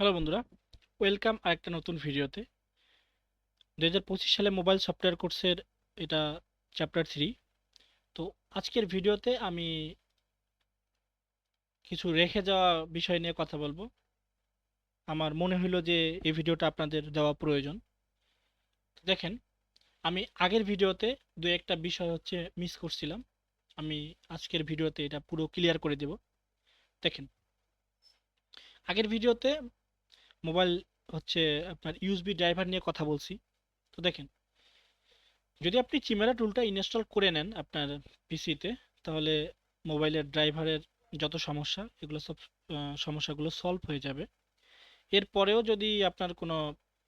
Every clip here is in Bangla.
হ্যালো বন্ধুরা, ওয়েলকাম আরেকটা নতুন ভিডিওতে। দু হাজার পঁচিশ সালে মোবাইল সফটওয়্যার কোর্সের এটা চ্যাপ্টার থ্রি। তো আজকের ভিডিওতে আমি কিছু রেখে যাওয়া বিষয় নিয়ে কথা বলব। আমার মনে হলো যে এই ভিডিওটা আপনাদের দেওয়া প্রয়োজন। দেখেন, আমি আগের ভিডিওতে দু একটা বিষয় হচ্ছে মিস করছিলাম। আমি আজকের ভিডিওতে এটা পুরো ক্লিয়ার করে দেব। দেখেন, আগের ভিডিওতে মোবাইল হচ্ছে আপনার ইউএসবি ড্রাইভার নিয়ে কথা বলছি। তো দেখেন, যদি আপনি চিমেরা টুলটা ইনস্টল করে নেন আপনার পিসিতে তাহলে মোবাইলের ড্রাইভারের যত সমস্যা, এগুলো সব সমস্যাগুলো সলভ হয়ে যাবে। এরপরেও যদি আপনার কোনো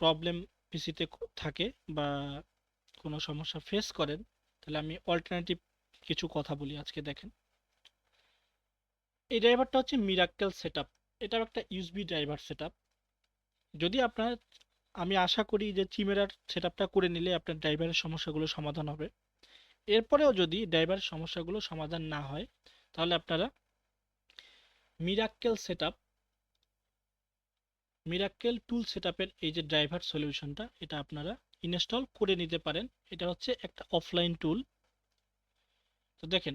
প্রবলেম পিসিতে থাকে বা কোনো সমস্যা ফেস করেন, তাহলে আমি অল্টারনেটিভ কিছু কথা বলি আজকে, দেখেন। এই ড্রাইভারটা হচ্ছে মিরাক্কেল সেটআপ এটাও একটা ইউএসবি ড্রাইভার সেটআপ যদি আপনার, আমি আশা করি যে চিমেরার সেটআপটা করে নিলে আপনার ড্রাইভারের সমস্যাগুলো সমাধান হবে। এরপরেও যদি ড্রাইভারের সমস্যাগুলো সমাধান না হয়, তাহলে আপনারা মিরাক্কেল সেটআপ মিরাক্কেল টুল সেটআপের এই যে ড্রাইভার সলিউশনটা, এটা আপনারা ইনস্টল করে নিতে পারেন। এটা হচ্ছে একটা অফলাইন টুল তো দেখেন,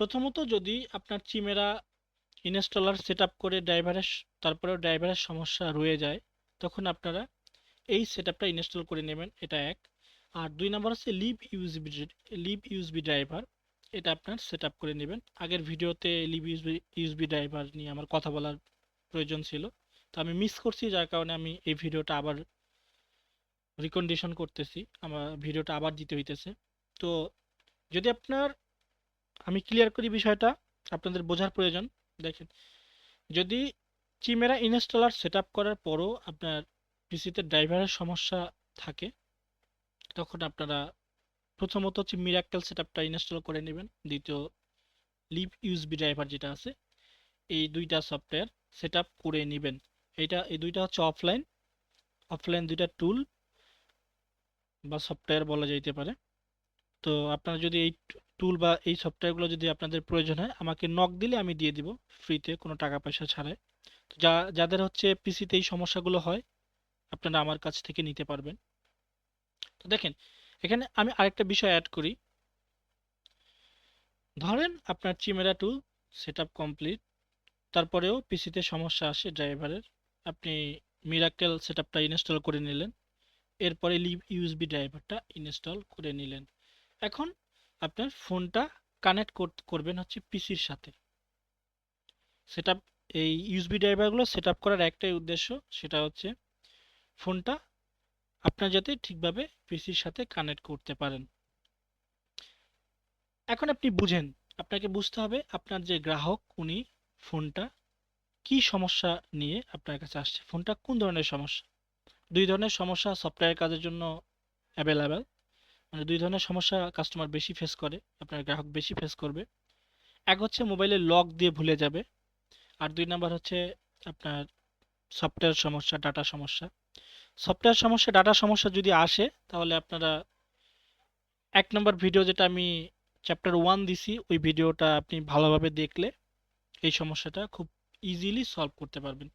প্রথমত যদি আপনার চিমেরা ইনস্টলার সেটআপ করে ড্রাইভারের তারপরেও ড্রাইভারের সমস্যা রয়ে যায় তখন আপনারা এই সেটআপটা ইনস্টল করে নেবেন, এটা এক। আর দুই নম্বর হচ্ছে live USB live USB driver, এটা আপনার সেটআপ করে নেবেন। আগের ভিডিওতে লিভ ইউএসবি ইউএসবি ড্রাইভার নিয়ে আমার কথা বলার প্রয়োজন ছিল। তো আমি মিস করছি, যার কারণে আমি এই ভিডিওটা আবার রিকন্ডিশন করতেছি। আমার ভিডিওটা আবার দিতে হইতেছে। তো যদি আপনার, আমি ক্লিয়ার করি বিষয়টা, আপনাদের বোঝার প্রয়োজন। দেখেন, যদি চিমেরা ইনস্টলার সেটআপ করার পরও আপনার পিসিতে ড্রাইভারের সমস্যা থাকে, তখন আপনারা প্রথমত হচ্ছে মিরাক্কেল সেটআপটা ইনস্টল করে নেবেন। দ্বিতীয় লিভ ইউএসবি ড্রাইভার যেটা আছে, এই দুইটা সফটওয়্যার সেটআপ করে নেবেন। এইটা, এই দুইটা হচ্ছে অফলাইন অফলাইন দুইটা টুল বা সফটওয়্যার বলা যাইতে পারে। তো আপনারা যদি এই টুল বা এই সফটওয়্যারগুলো যদি আপনাদের প্রয়োজন হয়, আমাকে নক দিলে আমি দিয়ে দিব ফ্রিতে কোনো টাকা পয়সা ছাড়াই। যা, যাদের হচ্ছে পিসিতে এই সমস্যাগুলো হয়, আপনারা আমার কাছ থেকে নিতে পারবেন। তো দেখেন, এখানে আমি আরেকটা বিষয় অ্যাড করি। ধরেন আপনার চিমেরা টুল সেট কমপ্লিট তারপরেও পিসিতে সমস্যা আসে ড্রাইভারের আপনি মিরাকেল সেট ইনস্টল করে নিলেন, এরপরে লিভ ইউএসবি ড্রাইভারটা ইনস্টল করে নিলেন। এখন আপনার ফোনটা কানেক্ট করবেন হচ্ছে পিসির সাথে। সেট এই ইউএসবি ড্রাইভারগুলো সেট করার একটাই উদ্দেশ্য, সেটা হচ্ছে ফোনটা আপনার যাতে ঠিকভাবে পিসির সাথে কানেক্ট করতে পারেন। এখন আপনি বুঝেন, আপনাকে বুঝতে হবে আপনার যে গ্রাহক, উনি ফোনটা কি সমস্যা নিয়ে আপনার কাছে আসছে। ফোনটা কোন ধরনের সমস্যা? দুই ধরনের সমস্যা সফটওয়্যার কাজের জন্য অ্যাভেলেবেল মানে দুই ধরনের সমস্যা কাস্টমার বেশি ফেস করে, আপনার গ্রাহক বেশি ফেস করবে। এক হচ্ছে মোবাইলে লক দিয়ে ভুলে যাবে। আর দুই নাম্বার হচ্ছে আপনার সফটওয়্যার সমস্যা ডাটা সমস্যা। সফটওয়্যার সমস্যা ডাটা সমস্যা যদি আসে, তাহলে আপনারা এক নম্বর ভিডিও যেটা আমি চ্যাপ্টার ওয়ান দিছি, ওই ভিডিওটা আপনি ভালোভাবে দেখলে এই সমস্যাটা খুব ইজিলি সলভ করতে পারবেন।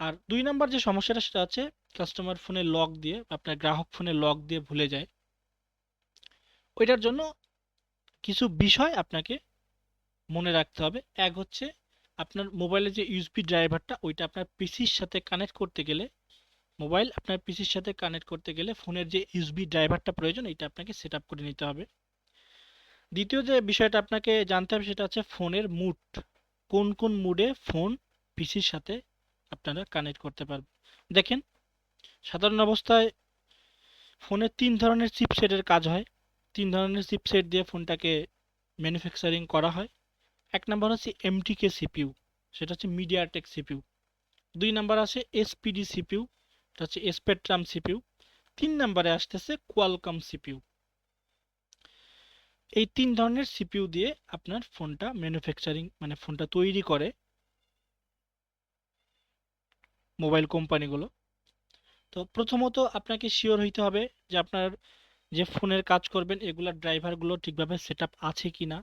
আর দুই নম্বর যে সমস্যাটা, সেটা হচ্ছে কাস্টমার ফোনে লক দিয়ে, আপনার গ্রাহক ফোনে লক দিয়ে ভুলে যায়। ওইটার জন্য কিছু বিষয় আপনাকে মনে রাখতে হবে। এক হচ্ছে আপনার মোবাইলের যে ইউএসবি ড্রাইভারটা ওইটা আপনার পিসির সাথে কানেক্ট করতে গেলে, মোবাইল আপনার পিসির সাথে কানেক্ট করতে গেলে ফোনের যে ইউএসবি ড্রাইভারটা প্রয়োজন এটা আপনাকে সেট করে নিতে হবে। দ্বিতীয় যে বিষয়টা আপনাকে জানতে হবে সেটা হচ্ছে ফোনের মুড কোন কোন মুডে ফোন পিসির সাথে আপনারা কানেক্ট করতে পারবেন। দেখেন, সাধারণ অবস্থায় ফোনে তিন ধরনের চিপসেটের কাজ হয়। তিন ধরনের চিপসেট দিয়ে ফোনটাকে ম্যানুফ্যাকচারিং করা হয়। এক নাম্বার হচ্ছে এমটিকে সিপিউ সেটা হচ্ছে মিডিয়াটেক সিপিউ দুই নাম্বার আছে এসপিডি সিপিউ এটা হচ্ছে স্পেকট্রাম সিপিউ তিন নাম্বারে আসতেছে কোয়ালকম সিপিউ এই তিন ধরনের সিপিইউ দিয়ে আপনার ফোনটা ম্যানুফ্যাকচারিং মানে ফোনটা তৈরি করে মোবাইল কোম্পানিগুলো তো প্রথমত আপনাকে শিওর হইতে হবে যে আপনার যে ফোনের কাজ করবেন এগুলার ড্রাইভারগুলো ঠিকভাবে সেট আছে কি না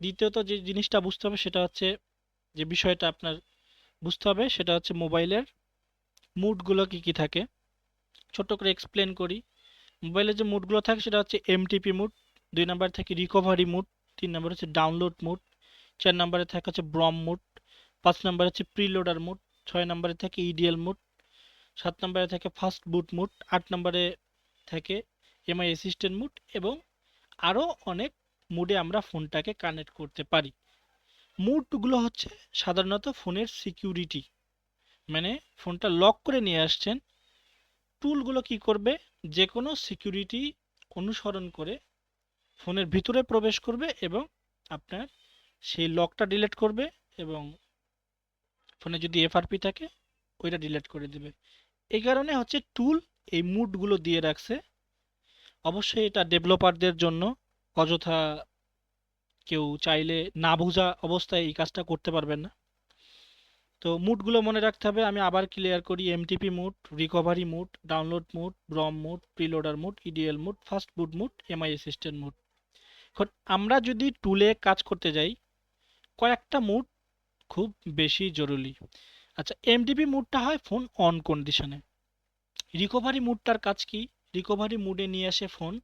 দ্বিতীয়ত যে জিনিসটা বুঝতে হবে সেটা হচ্ছে যে বিষয়টা আপনার বুঝতে হবে সেটা হচ্ছে মোবাইলের মুডগুলো কি কি থাকে। ছোট্ট করে এক্সপ্লেন করি। মোবাইলে যে মুডগুলো থাকে সেটা হচ্ছে এমটিপি মুড, দুই নাম্বার থাকে রিকভারি মুড, তিন নাম্বার হচ্ছে ডাউনলোড মুড, চার নাম্বারে থাকে হচ্ছে ব্রম মুড, পাঁচ নাম্বারে হচ্ছে প্রিলোডার মুড, ছয় নাম্বারে থাকে ইডিএল মুড, সাত নাম্বারে থাকে ফাস্ট বুট মুড, আট নাম্বারে থাকে এমআই অ্যাসিস্ট্যান্ট মুড এবং আরও অনেক মুডে আমরা ফোনটাকে কানেক্ট করতে পারি। মুডগুলো হচ্ছে সাধারণত ফোনের সিকিউরিটি মানে ফোনটা লক করে নিয়ে আসছেন। টুলগুলো কি করবে? যে কোনো সিকিউরিটি অনুসরণ করে ফোনের ভিতরে প্রবেশ করবে এবং আপনার সেই লকটা ডিলেট করবে এবং ফোনে যদি এফআরপি থাকে, ওইটা ডিলেট করে দেবে। এই কারণে হচ্ছে টুল এই মুডগুলো দিয়ে রাখছে। অবশ্যই এটা ডেভেলপারদের জন্য অযথা কেউ চাইলে না বোঝা অবস্থায় এই কাজটা করতে পারবেন না। তো মুডগুলো মনে রাখতে হবে, আমি আবার ক্লিয়ার করি MTP mode recovery mode download mode BROM mode preloader mode EDL mode fast boot mode MI assistant mode. এখন আমরা যদি টুলে কাজ করতে যাই, কয়েকটা মুড খুব বেশি জরুরি। আচ্ছা এমডিপি মুডটা হয় ফোন অন কন্ডিশনে রিকভারি মুডটার কাজ কি? রিকভারি মুডে নিয়ে আসে ফোন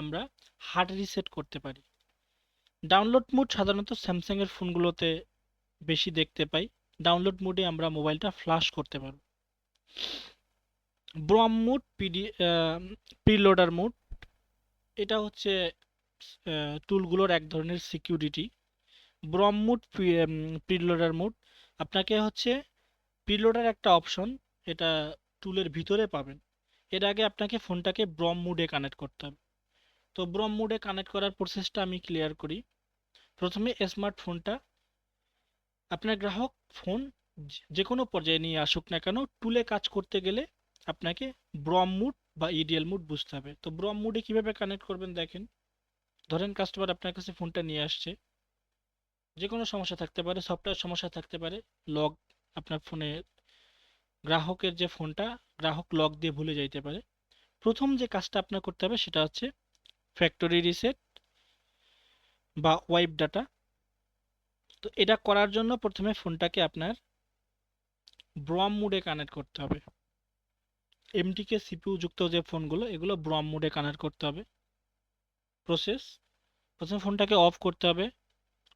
আমরা হার্ড রিসেট করতে পারি। ডাউনলোড মুড সাধারণত স্যামসাংয়ের ফোনগুলোতে বেশি দেখতে পাই। ডাউনলোড মুডে আমরা মোবাইলটা ফ্লাশ করতে পারব। BROM mode PD preloader mode এটা হচ্ছে টুলগুলোর এক ধরনের security BROM mode preloader mode আপনাকে হচ্ছে প্রিলোডার একটা অপশন এটা টুলের ভিতরে পাবেন। এর আগে আপনাকে ফোনটাকে ব্রম মুডে কানেক্ট করতে হবে। তো ব্রম মুডে কানেক্ট করার প্রসেসটা আমি ক্লিয়ার করি। প্রথমে স্মার্টফোনটা আপনার গ্রাহক ফোন যে কোনো পর্যায়ে নিয়ে আসুক না কেন টুলে কাজ করতে গেলে আপনাকে ব্রম মুড বা ইডিএল মুড বুঝতে হবে। তো ব্রম মুডে কীভাবে কানেক্ট করবেন দেখেন। ধরেন কাস্টমার আপনার কাছে ফোনটা নিয়ে আসছে। যে কোনো সমস্যা থাকতে পারে সফটওয়্যার সমস্যা থাকতে পারে লগ আপনার ফোনে গ্রাহকের যে ফোনটা গ্রাহক লক দিয়ে ভুলে যাইতে পারে। প্রথম যে কাজটা আপনার করতে হবে সেটা হচ্ছে ফ্যাক্টরি রিসেট বা ওয়াইপ ডাটা তো এটা করার জন্য প্রথমে ফোনটাকে আপনার ব্রম মুডে কানেক্ট করতে হবে। এমটিকে সিপিউ যুক্ত যে ফোনগুলো, এগুলো ব্রম মুডে কানেক্ট করতে হবে। প্রসেস প্রথমে ফোনটাকে অফ করতে হবে।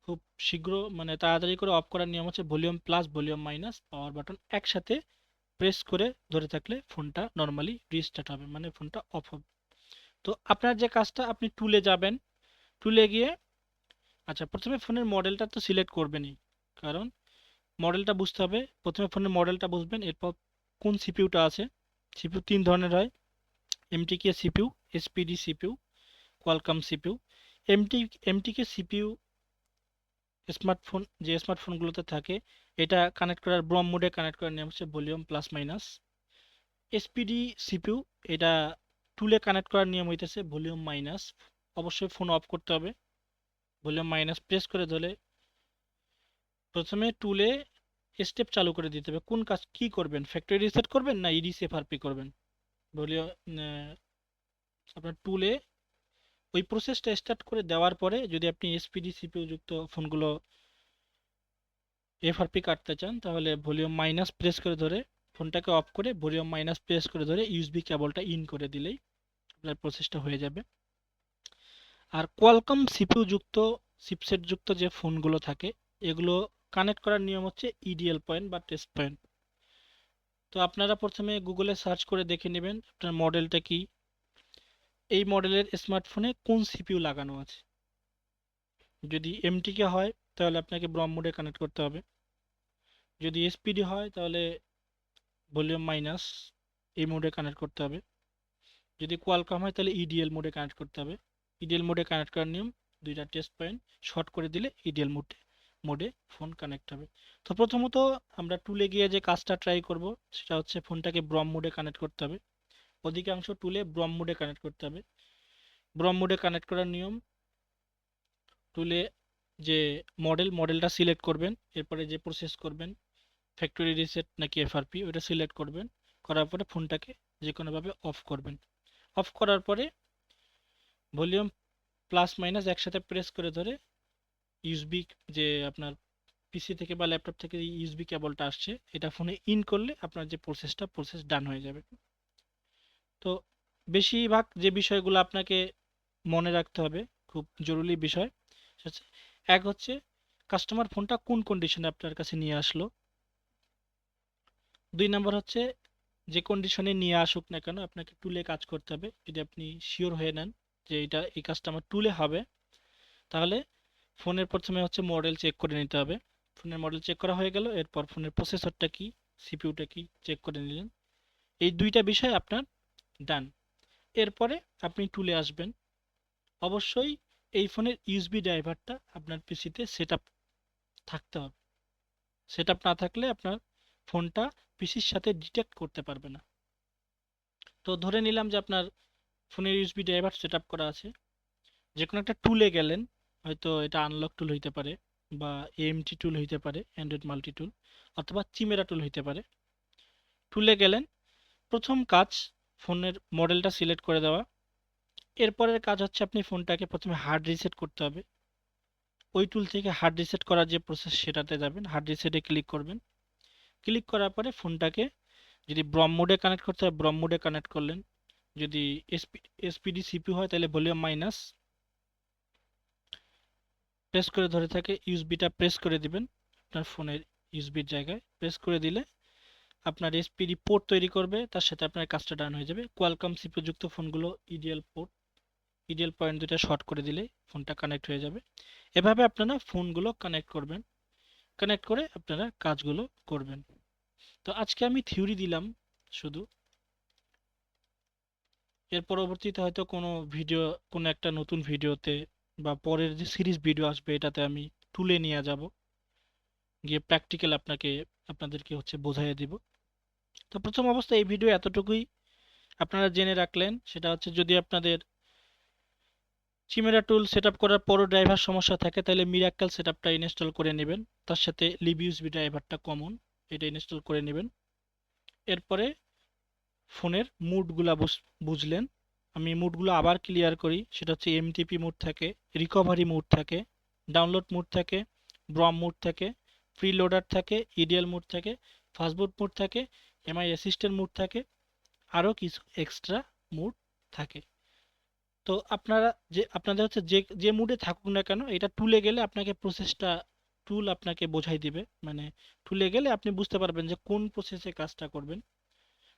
খুব শীঘ্র মানে তাড়াতাড়ি করে অফ করার নিয়ম হচ্ছে volume plus volume minus power button একসাথে প্রেস করে ধরে থাকলে ফোনটা নর্মালি রিস্টার্ট হবে মানে ফোনটা অফ হবে। তো আপনার যে কাজটা আপনি টুলে যাবেন টুলে গিয়ে আচ্ছা প্রথমে ফোনের মডেলটা তো সিলেক্ট করবেনই। কারণ মডেলটা বুঝতে হবে, প্রথমে ফোনের মডেলটা বুঝবেন, এরপর কোন সিপিউটা আছে। সিপিউ তিন ধরনের হয় MTK CPU SPD CPU Qualcomm CPU MT MTK CPU smartphone যে স্মার্টফোনগুলোতে থাকে, এটা কানেক্ট করার ব্রম মোডে কানেক্ট করার নিয়ম হচ্ছে volume plus minus SPD CPU এটা টুলে কানেক্ট করার নিয়ম হইতেছে ভলিউম মাইনাস অবশ্যই ফোন অফ করতে হবে। ভলিউম মাইনাস প্রেস করে ধরে প্রথমে টুলে স্টেপ চালু করে দিতে হবে। কোন কাজ কি করবেন? ফ্যাক্টরি রিসেট করবেন না ইডিস এফআরপি করবেন? ভলিউম আপনার টুলে ওই প্রসেসটা স্টার্ট করে দেওয়ার পরে যদি আপনি এসপিডি সিপিউ যুক্ত ফোনগুলো এফআরপি কাটতে চান, তাহলে ভলিউম মাইনাস প্রেস করে ধরে ফোনটাকে অফ করে ভলিউম মাইনাস প্রেস করে ধরে ইউএসবি কেবলটা ইন করে দিলেই আপনার প্রসেসটা হয়ে যাবে। আর কোয়ালকম সিপিউ যুক্ত চিপসেট যুক্ত যে ফোনগুলো থাকে, এগুলো কানেক্ট করার নিয়ম হচ্ছে ইডিএল পয়েন্ট বা টেস্ট পয়েন্ট তো আপনারা প্রথমে গুগলে সার্চ করে দেখে নেবেন আপনার মডেলটা কি। এই মডেলের স্মার্টফোনে কোন সিপিইউ লাগানো আছে। যদি এমটিকে হয়, তাহলে আপনাকে ব্রম মোডে কানেক্ট করতে হবে। যদি এসপিডি হয়, তাহলে ভলিউম মাইনাস এই মোডে কানেক্ট করতে হবে। যদি কোয়ালকম হয়, তাহলে ইডিএল মোডে কানেক্ট করতে হবে। ইডিএল মোডে কানেক্ট করার নিয়ম, দুইটা টেস্ট পয়েন্ট শর্ট করে দিলে ইডিএল মোডে মোডে ফোন কানেক্ট হবে। তো প্রথমত আমরা টুলে গিয়ে যে কাজটা ট্রাই করব, সেটা হচ্ছে ফোনটাকে ব্রম মোডে কানেক্ট করতে হবে। অধিকাংশ টুলে ব্রম মোডে কানেক্ট করতে হবে। ব্রম মোডে কানেক্ট করার নিয়ম টুলে যে মডেল মডেলটা সিলেক্ট করবেন, এরপরে যে প্রসেস করবেন ফ্যাক্টরি রিসেট নাকি এফআরপি ওটা সিলেক্ট করবেন, করার পরে ফোনটাকে যে কোনোভাবে অফ করবেন। অফ করার পরে ভলিউম প্লাস মাইনাস একসাথে প্রেস করে ধরে ইউসবি যে আপনার পিসি থেকে বা ল্যাপটপ থেকে ইউএসবি কেবলটা আসছে, এটা ফোনে ইন করলে আপনার যে প্রসেসটা প্রসেস ডান হয়ে যাবে। তো বেশিরভাগ যে বিষয়গুলো আপনাকে মনে রাখতে হবে, খুব জরুরি বিষয় এক হচ্ছে কাস্টমার ফোনটা কোন কন্ডিশনে আপনার কাছে নিয়ে আসলো। দুই নম্বর হচ্ছে যে কন্ডিশনে নিয়ে আসুক না কেন, আপনাকে টুলে কাজ করতে হবে। যদি আপনি শিওর হয়ে নেন যে এটা, এই কাজটা আমার টুলে হবে, তাহলে ফোনের প্রথমে হচ্ছে মডেল চেক করে নিতে হবে। ফোনের মডেল চেক করা হয়ে গেল, এরপর ফোনের প্রসেসরটা কি সিপিইউটা কি চেক করে নিলেন। এই দুইটা বিষয় আপনার ডান এরপরে আপনি টুলে আসবেন। অবশ্যই এই ফোনের ইউএসবি ড্রাইভারটা আপনার পিসিতে সেট থাকতে হবে। সেট না থাকলে আপনার ফোনটা পিসির সাথে ডিটেক্ট করতে পারবে না। তো ধরে নিলাম যে আপনার ফোনের ইউএসবি ড্রাইভার সেট করা আছে। যে কোনো একটা টুলে গেলেন, হয়তো এটা আনলক টুল হইতে পারে বা এএমটি টুল হইতে পারে অ্যান্ড্রয়েড মাল্টি টুল অথবা চিমেরা টুল হইতে পারে। টুলে গেলেন, প্রথম কাজ ফোনের মডেলটা সিলেক্ট করে দেওয়া। এরপরের কাজ হচ্ছে আপনি ফোনটাকে প্রথমে হার্ড রিসেট করতে হবে। ওই টুল থেকে হার্ড রিসেট করার যে প্রসেস সেটাতে যাবেন হার্ড রিসেটে ক্লিক করবেন। ক্লিক করার পরে ফোনটাকে যদি ব্রম মোডে কানেক্ট করতে হয়, ব্রম মোডে কানেক্ট করলেন। যদি এসপি এসপিডি সিপি হয়, তাহলে ভলিউম মাইনাস প্রেস করে ধরে থাকে ইউএসবিটা প্রেস করে দিবেন আপনার ফোনের ইউএসবির জায়গায়। প্রেস করে দিলে আপনার এসপিডি পোর্ট তৈরি করবে, তার সাথে আপনার কাজটা ডান হয়ে যাবে। কোয়ালকম সিপিইউ যুক্ত ফোনগুলো ইডিএল পোর্ট ইডিএল পয়েন্ট দুটা শর্ট করে দিলে ফোনটা কানেক্ট হয়ে যাবে। এভাবে আপনারা ফোনগুলো কানেক্ট করবেন। কানেক্ট করে আপনারা কাজগুলো করবেন। তো আজকে আমি থিওরি দিলাম শুধু। এর পরবর্তীতে হয়তো কোনো ভিডিও কোনো একটা নতুন ভিডিওতে বা পরের যে সিরিজ ভিডিও আসবে এটাতে আমি তুলে নিয়ে যাব। গিয়ে প্র্যাকটিক্যাল আপনাকে, আপনাদেরকে হচ্ছে বোঝাইয়ে দিব। তো প্রথম অবস্থা এই ভিডিও এতটুকুই। আপনারা জেনে রাখলেন, সেটা হচ্ছে যদি আপনাদের চিমেরা টুল সেট করার পরও ড্রাইভার সমস্যা থাকে তাহলে মিরাক্কেল সেট ইনস্টল করে নেবেন। তার সাথে লিবিউসবি ড্রাইভারটা কমন এটা ইনস্টল করে নেবেন। এরপরে ফোনের মুডগুলা বুঝলেন। আমি মুডগুলো আবার ক্লিয়ার করি, সেটা হচ্ছে এমটিপি মুড থাকে রিকভারি মুড থাকে ডাউনলোড মুড থাকে ব্রম মুড থাকে প্রি লোডার থাকে ইডিএল মুড থাকে ফাস্টবুট মুড থাকে এমআই অ্যাসিস্ট্যান্ট মুড থাকে, আরও কিছু এক্সট্রা মুড থাকে। তো আপনারা যে, আপনাদের হচ্ছে যে যে মুডে থাকুক না কেন, এটা টুলে গেলে আপনাকে প্রসেসটা টুল আপনাকে বোঝাই দিবে। মানে টুলে গেলে আপনি বুঝতে পারবেন যে কোন প্রসেসে কাজটা করবেন।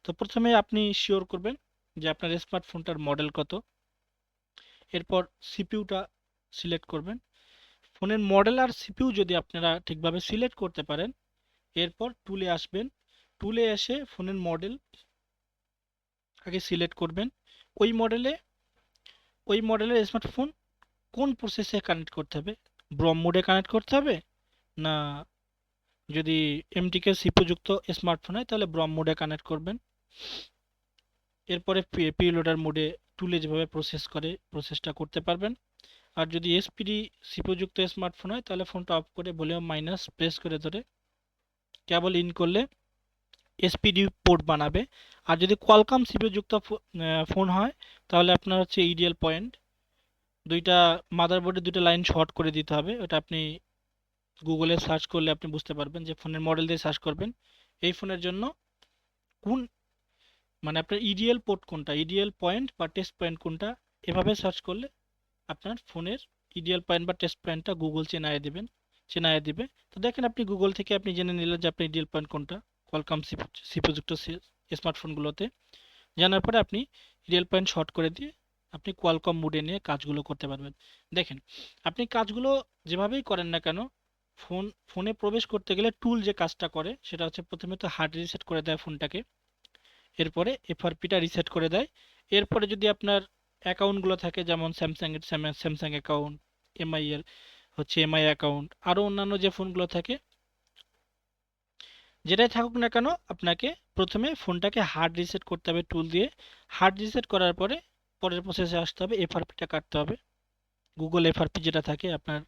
তো প্রথমে আপনি শিওর করবেন যে আপনার স্মার্টফোনটার মডেল কত। এরপর সিপিউটা সিলেক্ট করবেন। ফোনের মডেল আর সিপিউ যদি আপনারা ঠিকভাবে সিলেক্ট করতে পারেন, এরপর টুলে আসবেন। টুলে এসে ফোনের মডেল আগে সিলেক্ট করবেন। ওই মডেলে ওই মডেলের স্মার্টফোন কোন প্রসেসে কানেক্ট করতে হবে? ব্রম মোডে কানেক্ট করতে হবে? না যদি এমটিকে সিপিযুক্ত স্মার্টফোন হয়, তাহলে ব্রম মোডে কানেক্ট করবেন। এরপরে পিলোডার মোডে টুলে যেভাবে প্রসেস করে প্রসেসটা করতে পারবেন। আর যদি এসপিডি সিপিযুক্ত স্মার্টফোন হয়, তাহলে ফোনটা অফ করে ভলিউম মাইনাস প্রেস করে ধরে কেবল ইন করলে এসপিডি পোর্ট বানাবে। আর যদি কোয়ালকাম সিপিযুক্ত ফোন হয়, তাহলে আপনার হচ্ছে ইডিএল পয়েন্ট দুইটা মাদারবোর্ডে দুইটা লাইন শর্ট করে দিতে হবে। ওটা আপনি গুগলে সার্চ করলে আপনি বুঝতে পারবেন যে ফোনের মডেল দিয়ে সার্চ করবেন। এই ফোনের জন্য কোন মানে আপনার ইডিএল পোর্ট কোনটা? ইডিএল পয়েন্ট বা টেস্ট পয়েন্ট কোনটা? এভাবে সার্চ করলে আপনার ফোনের ইডিএল পয়েন্ট বা টেস্ট পয়েন্টটা গুগল চেনায় দেবেন, চেনায় দিবে। তো দেখেন আপনি গুগল থেকে আপনি জেনে নিলেন যে আপনার ইডিএল পয়েন্ট কোনটা। কোয়ালকাম সিপিযুক্ত স্মার্টফোনগুলোতে জানার পরে আপনি রিয়েল পয়েন্ট শর্ট করে দিয়ে আপনি কোয়ালকম মুডে নিয়ে কাজগুলো করতে পারবেন। দেখেন, আপনি কাজগুলো যেভাবেই করেন না কেন ফোন ফোনে প্রবেশ করতে গেলে টুল যে কাজটা করে, সেটা হচ্ছে প্রথমে তো হার্ড রিসেট করে দেয় ফোনটাকে এরপরে এফআরপিটা রিসেট করে দেয়। এরপরে যদি আপনার অ্যাকাউন্টগুলো থাকে, যেমন স্যামসাংয়ের স্যামসাং অ্যাকাউন্ট এমআই এর হচ্ছে এমআই অ্যাকাউন্ট আরও অন্যান্য যে ফোনগুলো থাকে যেটাই থাকুক না কেন, আপনাকে প্রথমে ফোনটাকে হার্ড রিসেট করতে হবে টুল দিয়ে। হার্ড রিসেট করার পরে পরের প্রসেসে আসতে হবে এফআরপিটা কাটতে হবে। গুগল এফআরপি যেটা থাকে, আপনার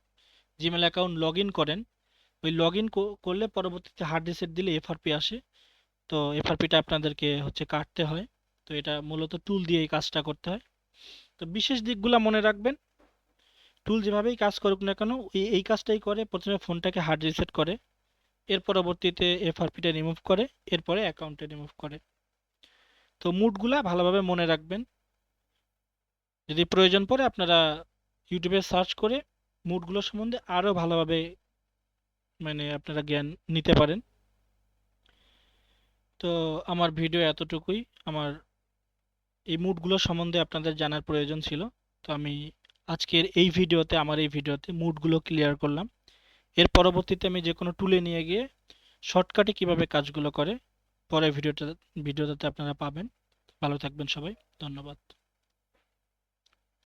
জিমেল অ্যাকাউন্ট লগ করেন। ওই লগ করলে পরবর্তীতে হার্ড রিসেট দিলে এফআরপি আসে। তো এফআরপিটা আপনাদেরকে হচ্ছে কাটতে হয়। তো এটা মূলত টুল দিয়ে এই কাজটা করতে হয়। তো বিশেষ দিকগুলো মনে রাখবেন। টুল যেভাবেই কাজ করুক না কেন, এই কাজটাই করে, প্রথমে ফোনটাকে হার্ড রিসেট করে। এর পরবর্তীতে এফআরপিটা রিমুভ করে, এরপরে অ্যাকাউন্টে রিমুভ করে। তো মুডগুলা ভালোভাবে মনে রাখবেন। যদি প্রয়োজন পড়ে আপনারা ইউটিউবে সার্চ করে মুডগুলো সম্বন্ধে আরও ভালোভাবে মানে আপনারা জ্ঞান নিতে পারেন। তো আমার ভিডিও এতটুকুই। আমার এই মুডগুলো সম্বন্ধে আপনাদের জানার প্রয়োজন ছিল। তো আমি আজকের এই ভিডিওতে আমার এই ভিডিওতে মুডগুলো ক্লিয়ার করলাম। এর পরবর্তীতে আমি যে কোনো টুলে নিয়ে গিয়ে শর্টকাটে কীভাবে কাজগুলো করে পরে ভিডিওটা ভিডিওটাতে আপনারা পাবেন। ভালো থাকবেন সবাই, ধন্যবাদ।